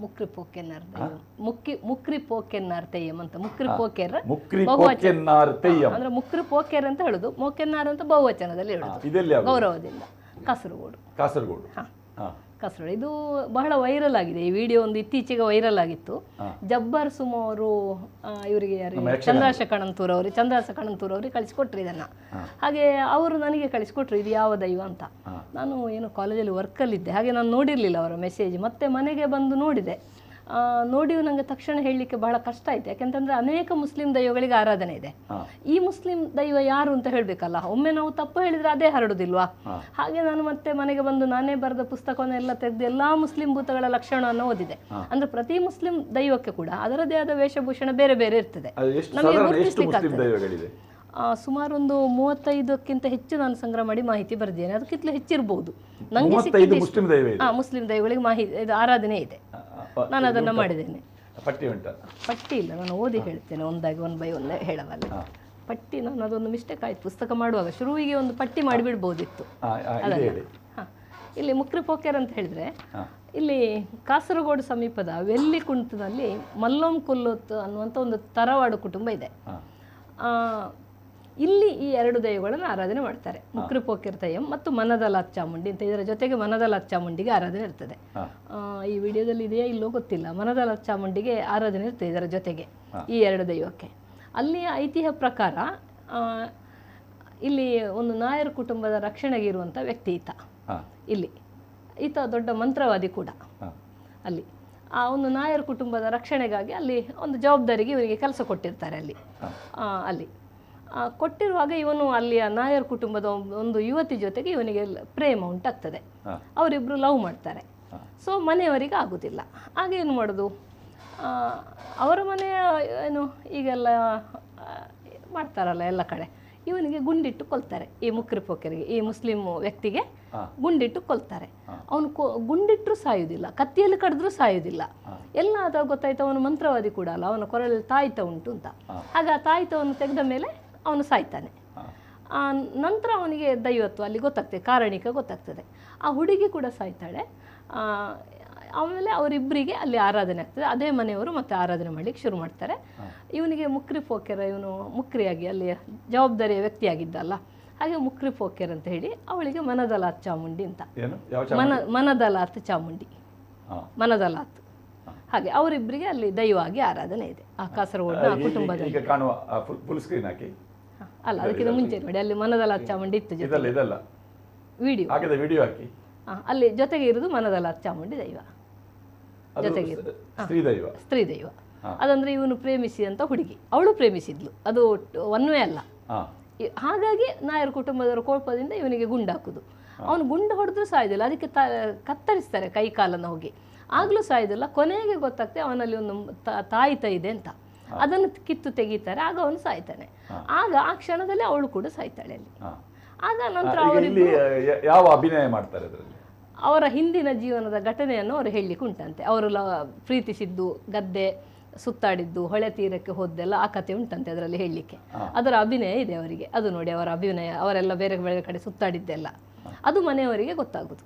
ಮುಕ್ರಿ ಪೋಕೆನ್ನಾರ್ ತೆಯ್ಯಂ ಅಂತ. ಮುಕ್ರಿ ಪೋಕೆರ್ ಮುಕ್ರಿ ಬಹುವಚನ. ಪೋಕೆನ್ನಾರ್ ತೆಯ್ಯಂ ಅಂದ್ರೆ ಮುಕ್ರಿ ಪೋಕೆರ್ ಅಂತ ಹೇಳುದು. ಮೋಕೆನ್ನಾರ್ ಅಂತ ಬಹುವಚನದಲ್ಲಿ ಹೇಳುದು. ಗೌರವದಿಂದ. ಕಾಸರಗೋಡು. ಕಾಸರಗೋಡು. ಹಾ ಇದು ಬಹಳ ವೈರಲ್ ಆಗಿದೆ. ಈ ವಿಡಿಯೋ ಒಂದು ಇತ್ತೀಚೆಗೆ ವೈರಲ್ ಆಗಿತ್ತು. ಜಬ್ಬರ್ ಸುಮೋ ಅವರು ಇವರಿಗೆ ಯಾರು? ಚಂದ್ರಾಶ ಕಣಂತೂರ್ ಅವರು ಚಂದ್ರಾಶ ಕಣಂತೂರ್ ಅವ್ರಿಗೆ ಕಳಿಸ್ಕೊಟ್ರು ಇದನ್ನ. ಹಾಗೆ ಅವರು ನನಗೆ ಕಳಿಸ್ಕೊಟ್ರು ಇದು ಯಾವ ದೈವ ಅಂತ. ನಾನು ಏನು ಕಾಲೇಜಲ್ಲಿ ವರ್ಕಲ್ಲಿದ್ದೆ ಹಾಗೆ ನಾನು ನೋಡಿರಲಿಲ್ಲ ಅವರ ಮೆಸೇಜ್ ಮತ್ತೆ ಮನೆಗೆ ಬಂದು ನೋಡಿದೆ. ಆ, ನೋಡಿ ನನಗೆ ತಕ್ಷಣ ಹೇಳಲಿಕ್ಕೆ ಬಹಳ ಕಷ್ಟ ಆಯ್ತು. ಯಾಕೆಂತಂದ್ರೆ ಅನೇಕ ಮುಸ್ಲಿಂ ದೈವಗಳಿಗೆ ಆರಾಧನೆ ಇದೆ. ಈ ಮುಸ್ಲಿಂ ದೈವ ಯಾರು ಅಂತ ಹೇಳಬೇಕಲ್ಲ ಒಮ್ಮೆ ನಾವು ತಪ್ಪು ಹೇಳಿದ್ರೆ ಅದೇ ಹರಡುದಿಲ್ವಾ? ಹಾಗೆ ನಾನು ಮತ್ತೆ ಮನೆಗೆ ಬಂದು ನಾನೇ ಬರೆದ ಪುಸ್ತಕವನ್ನೆಲ್ಲ ತೆಗೆದು ಎಲ್ಲಾ ಮುಸ್ಲಿಂ ಭೂತಗಳ ಲಕ್ಷಣವನ್ನು ಓದಿದೆ. ಅಂದ್ರೆ ಪ್ರತಿ ಮುಸ್ಲಿಂ ದೈವಕ್ಕೆ ಕೂಡ ಅದರದೇ ಆದ ವೇಷಭೂಷಣ ಬೇರೆ ಬೇರೆ ಇರ್ತದೆ. ನಮಗೆ ಗುರುತಿಸ್ಲಿಕ್ಕೆ ಸುಮಾರು ಒಂದು ಮೂವತ್ತೈದಕ್ಕಿಂತ ಹೆಚ್ಚು ನಾನು ಸಂಗ್ರಹ ಮಾಡಿ ಮಾಹಿತಿ ಬರೆದಿದ್ದೇನೆ. ಅದಕ್ಕಿಂತ ಹೆಚ್ಚಿರಬಹುದು ನಂಗೆ ಮುಸ್ಲಿಂ ದೈವಗಳಿಗೆ ಮಾಹಿತಿ ಆರಾಧನೆ ಇದೆ. ನಾನು ಅದನ್ನು ಮಾಡಿದ್ದೇನೆ. ಪಟ್ಟಿ ಉಂಟಾ? ಪಟ್ಟಿ ಇಲ್ಲ ನಾನು ಓದಿ ಹೇಳ್ತೇನೆ ಒಂದಾಗಿ ಒನ್ ಬೈ ಒನ್ ಹೇಳವಲ್ಲ ಪಟ್ಟಿ ನಾನು ಅದೊಂದು ಮಿಸ್ಟೇಕ್ ಆಯ್ತು ಪುಸ್ತಕ ಮಾಡುವಾಗ ಶುರುವಿಗೆ ಒಂದು ಪಟ್ಟಿ ಮಾಡಿಬಿಡ್ಬೋದಿತ್ತು. ಇಲ್ಲಿ ಮುಕ್ರಿ ಪೋಕೆರ್ ಅಂತ ಹೇಳಿದ್ರೆ ಇಲ್ಲಿ ಕಾಸರಗೋಡು ಸಮೀಪದ ವೆಲ್ಲಿ ಮಲ್ಲೋಂ ಮಲ್ಲೋಮ್ ಕುಲ್ಲೋತ್ ಅನ್ನುವಂಥ ಒಂದು ತರವಾಡು ಕುಟುಂಬ ಇದೆ. ಆ, ಇಲ್ಲಿ ಈ ಎರಡು ದೈವಗಳನ್ನು ಆರಾಧನೆ ಮಾಡ್ತಾರೆ. ಮುಕ್ರಿ ಮತ್ತು ಮನದಲ ಚಾಮುಂಡಿ ಅಂತ ಇದರ ಜೊತೆಗೆ ಮನದಲ ಚಾಮುಂಡಿಗೆ ಆರಾಧನೆ ಇರ್ತದೆ. ಆ, ಈ ವಿಡಿಯೋದಲ್ಲಿ ಇದೆಯಾ ಇಲ್ಲೋ ಗೊತ್ತಿಲ್ಲ. ಮನದಲ ಚಾಮುಂಡಿಗೆ ಆರಾಧನೆ ಇರ್ತದೆ ಇದರ ಜೊತೆಗೆ ಈ ಎರಡು ದೈವಕ್ಕೆ. ಅಲ್ಲಿಯ ಐತಿಹ್ಯ ಪ್ರಕಾರ ಇಲ್ಲಿ ಒಂದು ನಾಯರ್ ಕುಟುಂಬದ ರಕ್ಷಣೆಗೆ ಇರುವಂಥ ವ್ಯಕ್ತಿ ಈತ. ಇಲ್ಲಿ. ಈತ ದೊಡ್ಡ ಮಂತ್ರವಾದಿ ಕೂಡ. ಅಲ್ಲಿ. ಆ ಒಂದು ನಾಯರ್ ಕುಟುಂಬದ ರಕ್ಷಣೆಗಾಗಿ ಅಲ್ಲಿ ಒಂದು ಜವಾಬ್ದಾರಿಗೆ ಇವರಿಗೆ ಕೆಲಸ ಕೊಟ್ಟಿರ್ತಾರೆ ಅಲ್ಲಿ. ಅಲ್ಲಿ. ಕೊಟ್ಟಿರುವಾಗ ಇವನು ಅಲ್ಲಿಯ ನಾಯರ್ ಕುಟುಂಬದ ಒಂದು ಯುವತಿ ಜೊತೆಗೆ ಇವನಿಗೆ ಪ್ರೇಮ ಉಂಟಾಗ್ತದೆ. ಅವರಿಬ್ಬರು ಲವ್ ಮಾಡ್ತಾರೆ. ಸೊ ಮನೆಯವರಿಗೆ ಆಗೋದಿಲ್ಲ. ಆಗ ಏನು ಮಾಡೋದು? ಅವರ ಮನೆಯ ಏನು ಈಗೆಲ್ಲ ಮಾಡ್ತಾರಲ್ಲ ಎಲ್ಲ ಕಡೆ. ಇವನಿಗೆ ಗುಂಡಿಟ್ಟು ಕೊಲ್ತಾರೆ. ಈ ಮುಕ್ರಿ ಪೋಕರಿಗೆ ಈ ಮುಸ್ಲಿಂ ವ್ಯಕ್ತಿಗೆ ಗುಂಡಿಟ್ಟು ಕೊಲ್ತಾರೆ. ಅವನು ಕೊ ಗುಂಡಿಟ್ಟರು ಸಾಯುವುದಿಲ್ಲ ಕತ್ತಿಯಲ್ಲಿ ಕಡಿದ್ರೂ ಸಾಯುವುದಿಲ್ಲ ಎಲ್ಲ ಆದಾಗ ಗೊತ್ತಾಯ್ತು ಅವನು ಮಂತ್ರವಾದಿ ಕೂಡ ಅಲ್ಲ. ಅವನ ಕೊರಳಲ್ಲಿ ತಾಯಿತ ಉಂಟು ಅಂತ. ಆಗ ಆ ತಾಯಿತವನ್ನು ತೆಗೆದ ಮೇಲೆ ಅವನು ಸಾಯ್ತಾನೆ. ಆ ನಂತರ ಅವನಿಗೆ ದೈವತ್ವ ಅಲ್ಲಿ ಗೊತ್ತಾಗ್ತದೆ ಕಾರಣಿಕ ಗೊತ್ತಾಗ್ತದೆ. ಆ ಹುಡುಗಿ ಕೂಡ ಸಾಯ್ತಾಳೆ. ಆಮೇಲೆ ಅವರಿಬ್ಬರಿಗೆ ಅಲ್ಲಿ ಆರಾಧನೆ ಆಗ್ತದೆ. ಅದೇ ಮನೆಯವರು ಮತ್ತೆ ಆರಾಧನೆ ಮಾಡ್ಲಿಕ್ಕೆ ಶುರು ಮಾಡ್ತಾರೆ. ಇವನಿಗೆ ಮುಕ್ರಿ ಫೋಕೆರ ಇವನು ಮುಕ್ರಿಯಾಗಿ ಅಲ್ಲಿ ಜವಾಬ್ದಾರಿಯ ವ್ಯಕ್ತಿಯಾಗಿದ್ದಲ್ಲ ಹಾಗೆ ಮುಕ್ರಿ ಪೋಕೆರ್ ಅಂತ ಹೇಳಿ ಅವಳಿಗೆ ಮನದಲಾತ್ ಚಾಮುಂಡಿ ಅಂತ. ಮನ ಮನದಲಾತ್ ಚಾಮುಂಡಿ. ಮನದಲಾತ್. ಹಾಗೆ ಅವರಿಬ್ಬರಿಗೆ ಅಲ್ಲಿ ದೈವವಾಗಿ ಆರಾಧನೆ ಇದೆ. ಆ ಕಾಸರಗೋಡಿನ ಕುಟುಂಬದಲ್ಲಿ. ಕಾಣುವ ಫುಲ್ ಸ್ಕ್ರೀನ್ ಹಾಕಿ. ಅಲ್ಲ ಅದಕ್ಕಿಂತ ಮುಂಚೆ ನೋಡಿ ಅಲ್ಲಿ ಮನದಲ ಚಾಮುಂಡಿ ಇತ್ತು ಜೊತೆ ಇದಲ್ಲ ಇದಲ್ಲ. ವಿಡಿಯೋ ಹಾಕಿದ ವಿಡಿಯೋ ಹಾಕಿ. ಅಲ್ಲಿ ಜೊತೆಗೆ ಇರುವುದು ಮನದಲ ಚಾಮುಂಡಿ ದೈವ. ಜೊತೆಗೆ ಸ್ತ್ರೀ ದೈವ ಸ್ತ್ರೀ ದೈವ ಅದಂದ್ರೆ ಇವನು ಪ್ರೇಮಿಸಿ ಅಂತ ಹುಡುಗಿ. ಅವಳು ಪ್ರೇಮಿಸಿದ್ಲು. ಅದು ಒನ್ವೇ ಅಲ್ಲ. ಹಾಗಾಗಿ ನಾಯರ್ ಕುಟುಂಬದವರ ಕೋಪದಿಂದ ಇವನಿಗೆ ಗುಂಡಾಕುದು ಅವನು ಗುಂಡು ಹೊಡೆದ್ರೂ ಸಾಯುದಿಲ್ಲ. ಅದಕ್ಕೆ ತ ಕತ್ತರಿಸ್ತಾರೆ ಕೈ ಕಾಲನ್ನು ಹೋಗಿ. ಆಗ್ಲೂ ಸಾಯುದಿಲ್ಲ. ಕೊನೆಗೆ ಗೊತ್ತಾಗ್ತದೆ ಅವನಲ್ಲಿ ಒಂದು ತ- ತಾಯಿತ ಇದೆ ಅಂತ. ಅದನ್ನು ಕಿತ್ತು ತೆಗಿತಾರೆ ಆಗ ಅವನು ಸಾಯ್ತಾನೆ. ಆಗ ಆ ಕ್ಷಣದಲ್ಲಿ ಅವಳು ಕೂಡ ಸಾಯ್ತಾಳೆ ಅಲ್ಲಿ. ಆಗ ನಂತರ ಯಾವ ಅಭಿನಯ ಮಾಡ್ತಾರೆ ಅವರ ಹಿಂದಿನ ಜೀವನದ ಘಟನೆಯನ್ನು ಅವರು ಹೇಳಲಿಕ್ಕೆ ಉಂಟಂತೆ. ಅವರು ಲ ಪ್ರೀತಿಸಿದ್ದು ಗದ್ದೆ ಸುತ್ತಾಡಿದ್ದು ಹೊಳೆ ತೀರಕ್ಕೆ ಹೋದ್ದೆಲ್ಲ ಆ ಕಥೆ ಉಂಟಂತೆ ಅದರಲ್ಲಿ ಹೇಳಲಿಕ್ಕೆ. ಅದರ ಅಭಿನಯ ಇದೆ ಅವರಿಗೆ. ಅದು ನೋಡಿ ಅವರ ಅಭಿನಯ ಅವರೆಲ್ಲ ಬೇರೆ ಬೇರೆ ಕಡೆ ಸುತ್ತಾಡಿದ್ದೆಲ್ಲ. ಅದು ಮನೆಯವರಿಗೆ ಗೊತ್ತಾಗುದು.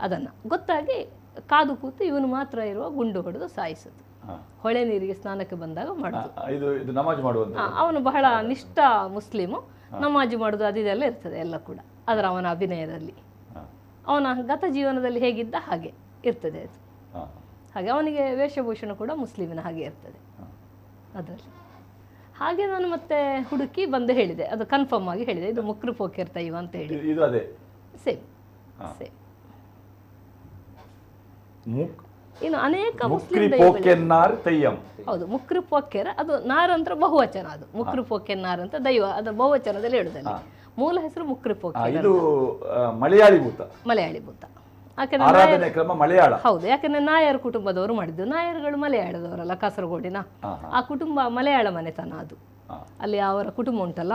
ಅದನ್ನು. ಗೊತ್ತಾಗಿ ಕಾದು ಕೂತು ಇವನು ಮಾತ್ರ ಇರುವ ಗುಂಡು ಹೊಡೆದು ಸಾಯಿಸೋದು. ಹೊಳೆ ನೀರಿಗೆ ಸ್ನಾನಕ್ಕೆ ಬಂದಾಗ ಮಾಡುದು. ಆ, ಇದು ಇದು ನಮಾಜ್ ಮಾಡುವಂತ ಅವನು ಬಹಳ ನಿಷ್ಠ ಮುಸ್ಲಿಂ ನಮಾಜ್ ಮಾಡುದು ಅದು ಇದೆಲ್ಲ ಇರ್ತದೆ ಎಲ್ಲ ಕೂಡ. ಅದರ ಅವನ ಅಭಿನಯದಲ್ಲಿ. ಅವನ ಗತ ಜೀವನದಲ್ಲಿ ಹೇಗಿದ್ದ ಹಾಗೆ ಇರ್ತದೆ ಅದು. ಹಾಗೆ ಅವನಿಗೆ ವೇಷಭೂಷಣ ಕೂಡ ಮುಸ್ಲಿಮಿನ ಹಾಗೆ ಇರ್ತದೆ. ಅದರಲ್ಲಿ. ಹಾಗೆ ನಾನು ಮತ್ತೆ ಹುಡುಕಿ ಬಂದು ಹೇಳಿದೆ. ಅದು ಕನ್ಫರ್ಮ್ ಆಗಿ ಹೇಳಿದೆ. ಇದು ಮುಕ್ರು ಪೋಕೆರ್ ತೈವ ಅಂತ ಹೇಳಿ. ಸೇಮ್ ಸೇಮ್ ಇನ್ನು ಅನೇಕ ಮುಸ್ಲಿಂ ದೈವಗಳು ಹೌದು ಮುಕ್ರಿ ಪೋಕೆರ್ ಅದು ನಾರಂತ್ರ ಬಹುವಚನ ಅದು. ಮುಕ್ರಿ ಪೋಕೆರ್ ನಾರ್ ಅಂತ ದೈವ ಅದು ಬಹುವಚನದಲ್ಲಿ ಹೇಳುದಲ್ಲಿ ಮೂಲ ಹೆಸರು ಮುಕ್ರಿ ಪೊಕ್ಕೆ ಇದು ಮಲಯಾಳಿ ಭೂತ. ಮಲಯಾಳಿ ಭೂತ. ಯಾಕಂದ್ರೆ ಕ್ರಮ ಮಲಯಾಳ. ಹೌದು ಯಾಕಂದ್ರೆ ನಾಯರ್ ಕುಟುಂಬದವರು ಮಾಡಿದ್ದು. ನಾಯರ್ಗಳು ಮಲಯಾಳದವರಲ್ಲ ಕಾಸರಗೋಡಿನ. ಆ ಕುಟುಂಬ ಮಲಯಾಳ ಮನೆತನ ಅದು. ಅಲ್ಲಿ ಅವರ ಕುಟುಂಬ ಉಂಟಲ್ಲ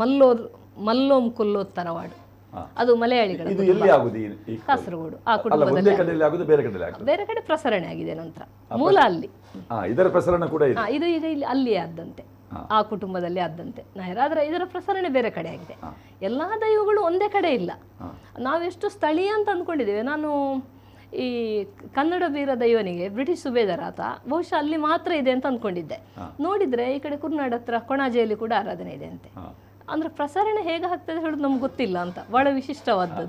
ಮಲ್ಲೋರ್ ಮಲ್ಲೋಮ್ ಕೊಲ್ಲೋದ್ ತರವಾಡು ಅದು ಮಲಯಾಳಿಗಳ ಕಾಸರಗೋಡು ಆ ಕುಟುಂಬದಲ್ಲಿ ಬೇರೆ ಬೇರೆ ಕಡೆ ಪ್ರಸರಣ ಆಗಿದೆ ನಂತರ. ಮೂಲ ಅಲ್ಲಿ. ಇದರ ಪ್ರಸರಣ ಕೂಡ ಇದು. ಈಗ ಇಲ್ಲಿ ಅಲ್ಲಿಯೇ ಆದಂತೆ. ಆ ಕುಟುಂಬದಲ್ಲಿ ಆದಂತೆ. ನಾಯರ ಆದರೆ ಇದರ ಪ್ರಸರಣೆ ಬೇರೆ ಕಡೆ ಆಗಿದೆ. ಎಲ್ಲಾ ದೈವಗಳು ಒಂದೇ ಕಡೆ ಇಲ್ಲ. ನಾವೆಷ್ಟು ಸ್ಥಳೀಯ ಅಂತ ಅಂದ್ಕೊಂಡಿದ್ದೇವೆ. ನಾನು ಈ ಕನ್ನಡ ವೀರ ದೈವನಿಗೆ ಬ್ರಿಟಿಷ್ ಸುಬೇದಾರ ಆತ ಬಹುಶಃ ಅಲ್ಲಿ ಮಾತ್ರ ಇದೆ ಅಂತ ಅಂದ್ಕೊಂಡಿದ್ದೆ. ನೋಡಿದ್ರೆ ಈ ಕಡೆ ಕುರ್ನಾಡ ಹತ್ರ ಕೊಣಾಜೆಯಲ್ಲಿ ಕೂಡ ಆರಾಧನೆ ಇದೆ ಅಂತೆ. ಅಂದ್ರೆ ಪ್ರಸರಣ ಹೇಗೆ ಆಗ್ತದೆ ಹೇಳೋದು ನಮ್ಗೆ ಗೊತ್ತಿಲ್ಲ ಅಂತ. ಬಹಳ ವಿಶಿಷ್ಟವಾದದ್ದು.